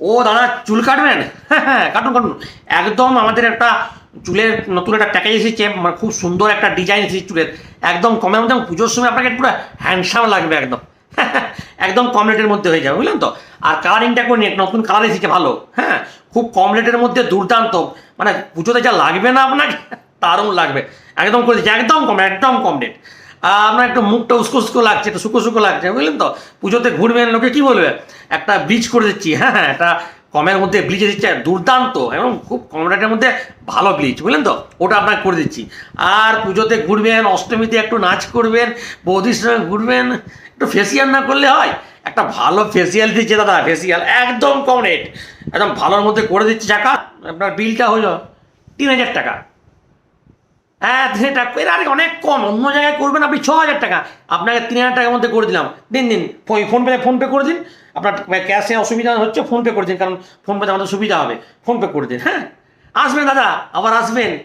ও দাদা, চুল কাটবেন? হ্যাঁ কাটুন কাটুন। একদম আমাদের একটা চুলের নতুন একটা প্যাকেজ এসেছে মানে খুব সুন্দর একটা ডিজাইন এসেছে চুলের। একদম কমের মধ্যে পুজোর সময় আপনাকে পুরো হ্যান্ডসাম লাগবে একদম। একদম কম রেটের মধ্যে হয়ে যাবে, বুঝলেন তো? আর কালারিংটা করে নিন নতুন কালার এসেছে, ভালো। হ্যাঁ? খুব কম রেটের মধ্যে দুর্দান্ত। মানে পুজোতে যা লাগবে না আপনাকে, দারুণ লাগবে। একদম করে দিচ্ছি, একদম কম একদম কম রেট আপনার একটু মুখটা উস্কো উস্কো লাগছে, একটু শুকো শুকো লাগছে, বুঝলেন তো? পুজোতে ঘুরবেন, লোকে কী বলবে? একটা ব্রিজ করে দিচ্ছি হ্যাঁ হ্যাঁ একটা কমের মধ্যে ব্লিচ দিচ্ছে দুর্দান্ত এবং খুব কম রেটের মধ্যে ভালো ব্লিচ বুঝলেন তো? ওটা আপনাকে করে দিচ্ছি। আর পুজোতে ঘুরবেন, অষ্টমীতে একটু নাচ করবেন বৌদির সঙ্গে ঘুরবেন, একটু ফেসিয়াল না করলে হয়, একটা ভালো ফেসিয়াল দিচ্ছে দাদা ফেসিয়াল একদম কম রেট একদম ভালোর মধ্যে করে দিচ্ছি টাকা আপনার বিলটা হলো তিন হাজার টাকা। হ্যাঁ সেটা এর আরে অনেক কম, অন্য জায়গায় করবেন আপনি ছ হাজার টাকা। আপনাকে তিন হাজার টাকার মধ্যে করে দিলাম। দিন দিন ফোনপে ফোনপে করে দিন। আপনার ক্যাশে অসুবিধা হচ্ছে ফোনপে করে দিন, কারণ ফোনপেতে আমাদের সুবিধা হবে। ফোনপে করে দিন হ্যাঁ। আসবেন দাদা, আবার আসবেন।